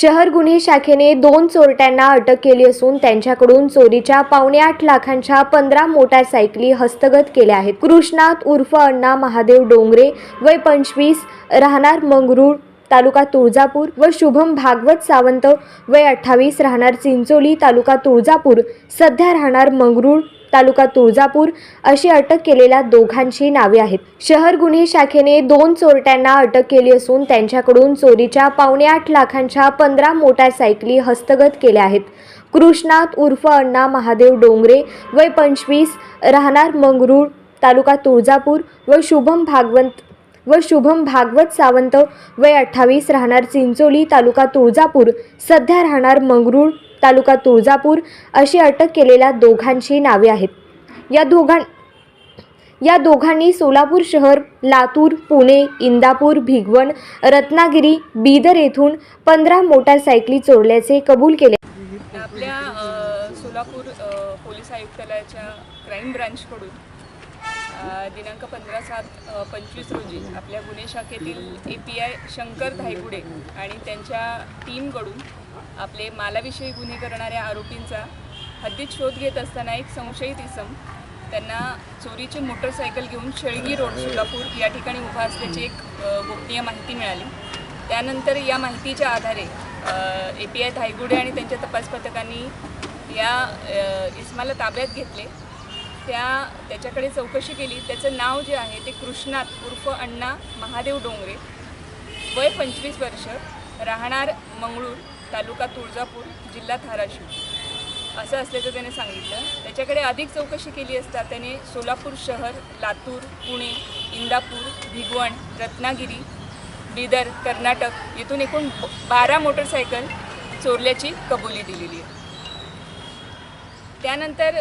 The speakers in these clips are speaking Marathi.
शहर गुन्हे शाखेने दोन चोरट्यांना अटक केली असून त्यांच्याकडून चोरीच्या पावणे आठ लाखांच्या पंधरा मोटारसायकली हस्तगत केल्या आहेत. कृष्णात उर्फ अण्णा महादेव डोंगरे वय पंचवीस राहणार मंगरूळ तालुका तुळजापूर व शुभम भागवत सावंत वय अठ्ठावीस राहणार चिंचोली तालुका तुळजापूर. सध्या राहणार मंगरूळ तालुका तुळजापूर अशी अटक केलेल्या दोघांची नावे आहेत. शहर गुन्हे शाखेने दोन चोरट्यांना अटक केली असून त्यांच्याकडून चोरीच्या पावणे आठ लाखांच्या पंधरा मोटारसायकली हस्तगत केल्या आहेत. कृष्णात उर्फ अण्णा महादेव डोंगरे वय पंचवीस राहणार मंगरूळ तालुका तुळजापूर व शुभम भागवंत व शुभम भागवत सावंत वय अठ्ठावीस राहणार चिंचोली तालुका तुळजापूर. सध्या राहणार मंगरूळ तालुका तुळजापूर अशी अटक केलेल्या दोघांची नावे आहेत. या दोघां या दोघांनी सोलापूर शहर लातूर पुणे इंदापूर भिगवण रत्नागिरी बीदर येथून पंधरा मोटारसायकली चोरल्याचे कबूल केले. आपल्या सोलापूर पोलीस आयुक्तालयाच्या क्राईम ब्रांचकडून दिनांक पंधरा सात पंचवीस रोजी आपल्या गुन्हे शाखेतील A P I Shankar Dhaygude आणि त्यांच्या टीमकडून आपले मालाविषयी गुन्हे करणाऱ्या आरोपींचा हद्दीत शोध घेत असताना एक संशयित इसम त्यांना चोरीची मोटरसायकल घेऊन शेळगी रोड सोलापूर या ठिकाणी उभा असल्याची एक गोपनीय माहिती मिळाली. त्यानंतर या माहितीच्या आधारे ए पी आय धायगुडे आणि त्यांच्या तपास पथकांनी या इसमाला इस्माला ताब्यात घेतले. त्या त्याच्याकडे चौकशी केली. त्याचं नाव जे आहे ते कृष्णात उर्फ अण्णा महादेव डोंगरे. वय पंचवीस वर्ष. राहणार मंगळूर तालुका तुळजापूर जिल्हा धाराशिव. असं असल्याचं त्याने सांगितलं. त्याच्याकडे अधिक चौकशी केली असता त्याने सोलापूर शहर लातूर पुणे इंदापूर भिगवण रत्नागिरी बिदर कर्नाटक येथून एकूण बारा मोटरसायकल चोरल्याची कबुली दिलेली आहे. त्यानंतर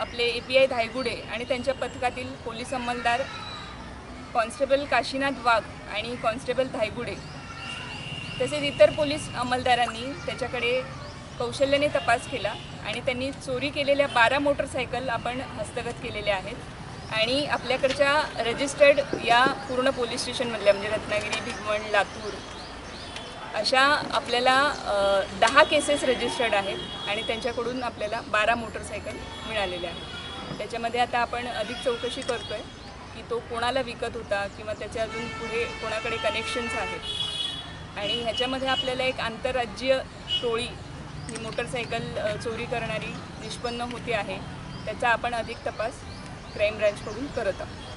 आपले ए पी आय धायगुडे आणि त्यांच्या पथकातील पोलीस अंमलदार कॉन्स्टेबल काशीनाथ वाघ आणि कॉन्स्टेबल धायगुडे तसेच इतर पोलीस अंमलदारांनी त्याच्याकडे कौशल्याने तपास केला आणि त्यांनी चोरी केलेल्या बारा मोटरसायकल आपण हस्तगत केलेल्या आहेत आणि आपल्याकडच्या रजिस्टर्ड या पूर्ण पोलीस स्टेशनमधल्या म्हणजे रत्नागिरी भिगवण लातूर अशा आपल्याला दहा केसेस रजिस्टर्ड आहेत आणि त्यांच्याकडून आपल्याला बारा मोटरसायकल मिळालेल्या आहेत. त्याच्यामध्ये आता आपण अधिक चौकशी करतो आहे की तो कोणाला विकत होता किंवा त्याचे अजून पुढे कोणाकडे कनेक्शन्स आहेत. आणि ह्याच्यामध्ये आपल्याला एक आंतरराज्य टोळी ही मोटरसायकल चोरी करणारी निष्पन्न होती आहे त्याचा आपण अधिक तपास क्राईम ब्रँचकडून करत आहोत.